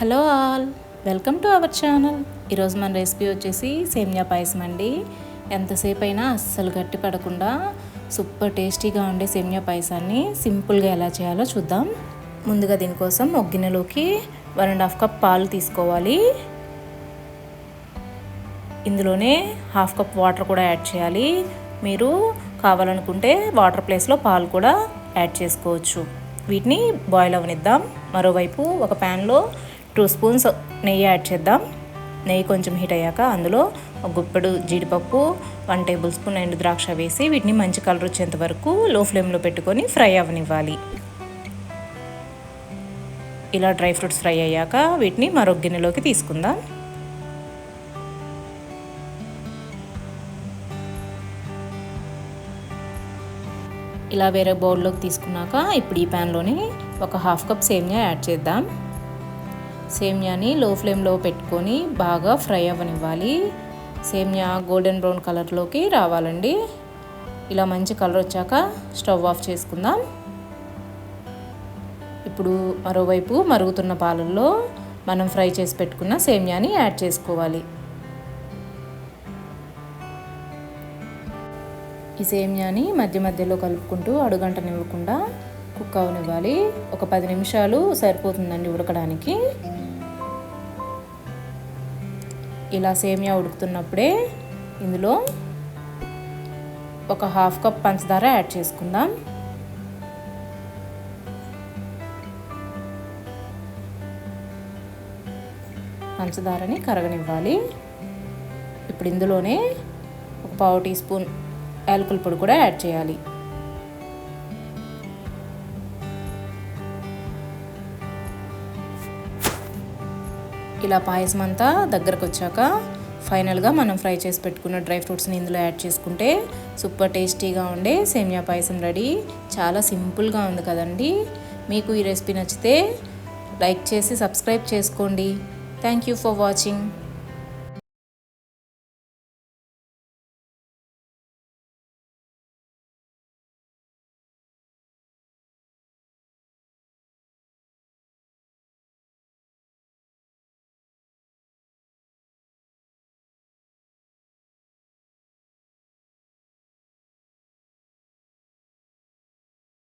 Hello all welcome to our channel. ఈరోజు మన recipe వచ్చేసి సేమియా పాయసం అండి. ఎంతసేపు అయినా అస్సలు గట్టి పడకుండా సూపర్ టేస్టీగా ఉండే సేమియా పాయసాన్ని సింపుల్గా ఎలా చేయాలో చూద్దాం. ముందుగా దీనికోసం ఒక గిన్నెలోకి వన్ అండ్ హాఫ్ కప్ పాలు తీసుకోవాలి. ఇందులోనే హాఫ్ కప్ వాటర్ కూడా యాడ్ చేయాలి. మీరు కావాలనుకుంటే వాటర్ ప్లేస్లో పాలు కూడా యాడ్ చేసుకోవచ్చు. వీటిని బాయిల్ అవనిద్దాం. మరోవైపు ఒక ప్యాన్లో టూ స్పూన్స్ నెయ్యి యాడ్ చేద్దాం. నెయ్యి కొంచెం హీట్ అయ్యాక అందులో ఒక గుప్పెడు జీడిపప్పు వన్ టేబుల్ స్పూన్ ఎండు ద్రాక్ష వేసి వీటిని మంచి కలర్ వచ్చేంత వరకు లో ఫ్లేమ్లో పెట్టుకొని ఫ్రై అవనివ్వాలి ఇలా డ్రై ఫ్రూట్స్ ఫ్రై అయ్యాక వీటిని మరొక గిన్నెలోకి తీసుకుందాం. ఇలా వేరే బౌల్లోకి తీసుకున్నాక ఇప్పుడు ఈ ప్యాన్లోనే ఒక హాఫ్ కప్ సేమియా యాడ్ చేద్దాం. సేమ్యాని లో ఫ్లేమ్లో పెట్టుకొని బాగా ఫ్రై అవ్వనివ్వాలి. సేమ్యా గోల్డెన్ బ్రౌన్ కలర్లోకి రావాలండి. ఇలా మంచి కలర్ వచ్చాక స్టవ్ ఆఫ్ చేసుకుందాం. ఇప్పుడు మరోవైపు మరుగుతున్న పాలల్లో మనం ఫ్రై చేసి పెట్టుకున్న సేమ్యాని యాడ్ చేసుకోవాలి. ఈ సేమ్యాని మధ్య మధ్యలో కలుపుకుంటూ అడుగంటనివ్వకుండా కుక్ అవనివ్వాలి. ఒక పది నిమిషాలు సరిపోతుందండి ఉడకడానికి. ఇలా సేమియా ఉడుకుతున్నప్పుడే ఇందులో ఒక హాఫ్ కప్ పంచదార యాడ్ చేసుకుందాం. పంచదారని కరగనివ్వాలి. ఇప్పుడు ఇందులోనే ఒక పావు టీ స్పూన్ యాలకుల పొడి కూడా యాడ్ చేయాలి. ఇలా పాయసం అంతా దగ్గరకు వచ్చాక ఫైనల్గా మనం ఫ్రై చేసి పెట్టుకున్న డ్రై ఫ్రూట్స్ని ఇందులో యాడ్ చేసుకుంటే సూపర్ టేస్టీగా ఉండే సేమియా పాయసం రెడీ. చాలా సింపుల్గా ఉంది కదండి. మీకు ఈ రెసిపీ నచ్చితే లైక్ చేసి సబ్స్క్రైబ్ చేసుకోండి. Thank you for watching.